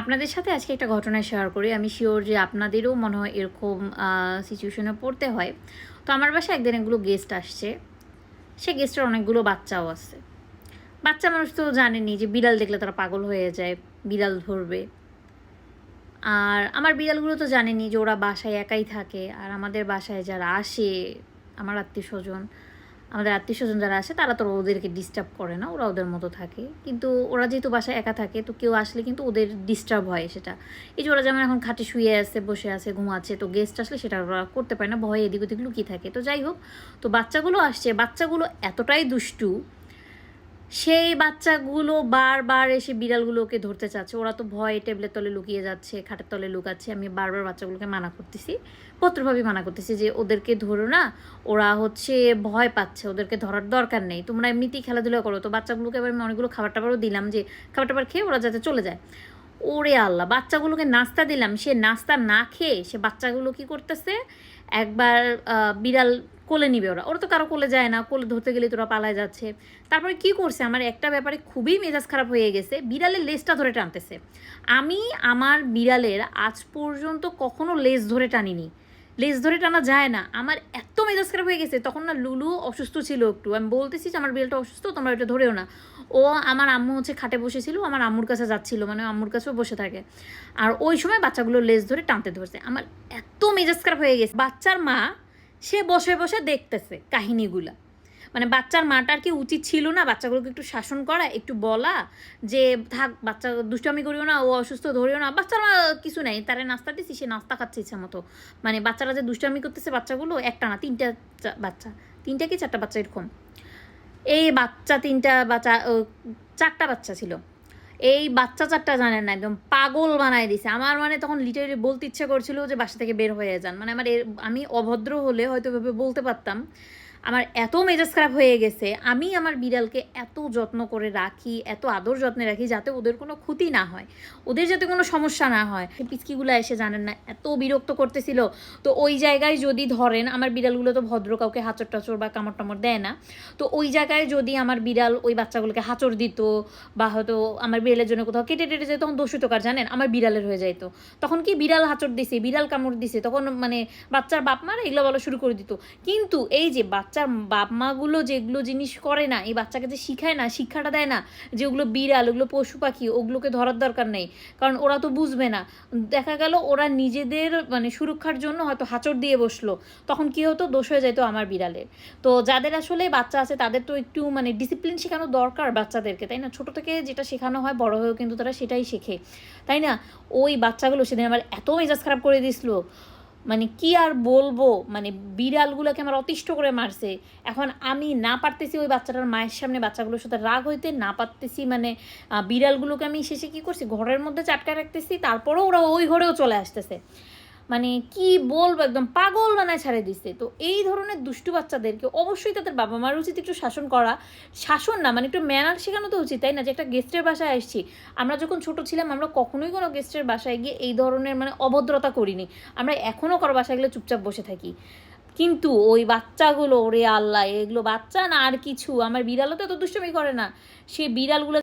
আপনাদের সাথে আজকে একটা ঘটনা শেয়ার করি। আমি শিওর যে আপনাদেরও মনে হয় এরকম সিচুয়েশনে পড়তে হয়। তো আমার বাসায় একদিন এগুলো গেস্ট আসছে। সে গেস্টের অনেকগুলো বাচ্চাও আছে। বাচ্চা মানুষ তো জানেনি যে বিড়াল দেখলে তারা পাগল হয়ে যায়, বিড়াল ধরবে। আর আমার বিড়ালগুলো তো জানেনি যে ওরা বাসায় একাই থাকে। আর আমাদের বাসায় যারা আসে, আমার আত্মীয় স্বজন আমাদের আত্মীয় স্বজন যারা আসে, তারা তো ওদেরকে ডিস্টার্ব করে না, ওরা ওদের মতো থাকে। কিন্তু ওরা যেহেতু বাসায় একা থাকে, তো কেউ আসলে কিন্তু ওদের ডিস্টার্ব হয় সেটা। এই যে ওরা যেমন এখন খাটে শুয়ে আছে, বসে আছে, ঘুমাচ্ছে, তো গেস্ট আসলে সেটা ওরা করতে পারে না, ভয়ে এদিক ওদিক লুকিয়ে থাকে। তো যাই হোক, তো বাচ্চাগুলো আসছে, বাচ্চাগুলো এতটাই দুষ্টু সেই বাচ্চাগুলো বারবার এসে বিড়ালগুলোকে ধরতে চাচ্ছে। ওরা তো ভয়ে টেবিলের তলে লুকিয়ে যাচ্ছে, খাটের তলে লুকাচ্ছে। আমি বারবার বাচ্চাগুলোকে মানা করতেছি পত্রভাবে মানা করতেছি যে, ওদেরকে ধরো না, ওরা হচ্ছে ভয় পাচ্ছে, ওদেরকে ধরার দরকার নেই। তোমরা এমনিতেই খেলাধুলা করো। তো বাচ্চাগুলোকে এবার আমি অনেকগুলো খাবার টাবারও দিলাম যে, খাবার টাবার খেয়ে ওরা যাতে চলে যায়। ওরে আল্লাহ, বাচ্চাগুলোকে নাস্তা দিলাম। সে নাস্তা না খেয়ে সে বাচ্চাগুলো কি করতেছে? একবার বিড়াল কোলে নিবে ওরা। ওরা তো কারও কোলে যায় না, কোলে ধরতে গেলে তোরা পালায় যাচ্ছে। তারপরে কি করছে? আমার একটা ব্যাপারে খুবই মেজাজ খারাপ হয়ে গেছে। বিড়ালের লেজটা ধরে টানতেছে। আমি আমার বিড়ালের আজ পর্যন্ত কখনো লেজ ধরে টানিনি। লেজ ধরে টানা যায় না। আমার এত মেজাজ খারাপ হয়ে গেছে। তখন না লুলু অসুস্থ ছিল একটু। আমি বলতেছি যে, আমার বিড়ালটা অসুস্থ, তোমরা এটা ধরেও না। ও আমার আম্মু হচ্ছে খাটে বসেছিল, আমার আম্মুর কাছে যাচ্ছিল মানে আম্মুর কাছেও বসে থাকে। আর ওই সময় বাচ্চাগুলো লেজ ধরে টানতে ধরছে। আমার এত মেজাজ খারাপ হয়ে গেছে। বাচ্চার মা, সে বসে বসে দেখতেছে কাহিনীগুলা। মানে বাচ্চার মাটার কি উচিত ছিল না? বাচ্চাগুলোকে একটু শাসন করা, একটু বলা যে, থাক, বাচ্চা দুষ্টামি করিও না, ও অসুস্থ, ধরিও না। বাচ্চার কিছু নেই, তারে নাস্তা দিছি, সে নাস্তা খাচ্ছে ইচ্ছা মতো। মানে বাচ্চারা যে দুষ্টামি করতেছে বাচ্চাগুলো, একটা না, তিনটা বাচ্চা, তিনটা কি চারটা বাচ্চা এরকম? এই বাচ্চা তিনটা বাচ্চা চারটা বাচ্চা ছিল। এই বাচ্চা চারটা জানেন না, একদম পাগল বানায় দিছে। আমার মানে তখন লিটারি বলতে ইচ্ছে করছিল যে বাসা থেকে বের হয়ে যান। মানে আমার আমি অভদ্র হলে হয়তো ভেবে বলতে পারতাম। আমার এত মেজাজ খারাপ হয়ে গেছে, আমি আমার বিড়ালকে এত যত্ন করে রাখি, এত আদর যত্নে রাখি যাতে ওদের কোনো ক্ষতি না হয়, ওদের যাতে কোনো সমস্যা না হয়। পিচকিগুলো এসে জানেন না, এত বিরক্ত করতেছিল। তো ওই জায়গায় যদি ধরেন আমার বিড়ালগুলো তো ভদ্র, কাউকে হাঁচর টাচর বা কামড় টামড় দেয় না, তো ওই জায়গায় যদি আমার বিড়াল ওই বাচ্চাগুলোকে হাঁচর দিত বা হয়তো আমার বিড়ালের জন্য কোথাও কেটে টেটে যেত, তখন দোষিত কার জানেন? আমার বিড়ালের হয়ে যেত তখন কি বিড়াল হাঁচর দিছে, বিড়াল কামড় দিছে, তখন মানে বাচ্চার বাপ মারা এগুলো বলা শুরু করে দিত। কিন্তু এই যে বাচ্চার বাপ মাগুলো যেগুলো জিনিস করে না, এই বাচ্চাকে যে শিখায় না, শিক্ষাটা দেয় না, যে ওগুলো বিড়াল, ওগুলো পশু পাখি, ওগুলোকে ধরার দরকার নেই। কারণ ওরা তো বুঝবে না। দেখা গেল ওরা নিজেদের মানে সুরক্ষার জন্য হয়তো হাঁচর দিয়ে বসল। তখন কি হতো? দোষ হয়ে যেত আমার বিড়ালের। তো যাদের আসলে বাচ্চা আছে, তাদের তো একটু মানে ডিসিপ্লিন শেখানো দরকার বাচ্চাদেরকে, তাই না? ছোট থেকে যেটা শেখানো হয়, বড় হয়েও কিন্তু তারা সেটাই শেখে। তাই না? ওই বাচ্চাগুলো সেদিন আমার এত মেজাজ খারাপ করে দিছিল মানে কি আর বলব? মানে বিড়ালগুলোকে আমার অতিষ্ঠ করে মারছে। এখন আমি না পারতেছি ওই বাচ্চাটার মায়ের সামনে বাচ্চাগুলোর সাথে রাগ হইতে, না পারতেছি মানে বিড়ালগুলোকে আমি শেষে কি করছি? ঘরের মধ্যে চাটকা রাখতেছি, তারপরেও ওরা ওই ঘরেও চলে আসতেছে। মানে কি বলব, একদম পাগল বানায় ছাড়ে দিচ্ছে তো এই ধরনের দুষ্টু বাচ্চাদেরকে অবশ্যই তাদের বাবা মার উচিত একটু শাসন করা। শাসন না মানে একটু ম্যানার শেখানো তো উচিত, তাই না? যে একটা গেস্টের বাসায় আসছি, আমরা যখন ছোট ছিলাম, আমরা কখনোই কোনো গেস্টের বাসায় গিয়ে এই ধরনের মানে অভদ্রতা করিনি। আমরা এখনও কারও বাসায় গেলে চুপচাপ বসে থাকি। কিন্তু ওই বাচ্চাগুলো, ওরে আল্লাহ, এগুলো বাচ্চা না আর কিছু। আমার বিড়ালও তো এত দুষ্টমি করে না। সে বিড়ালগুলো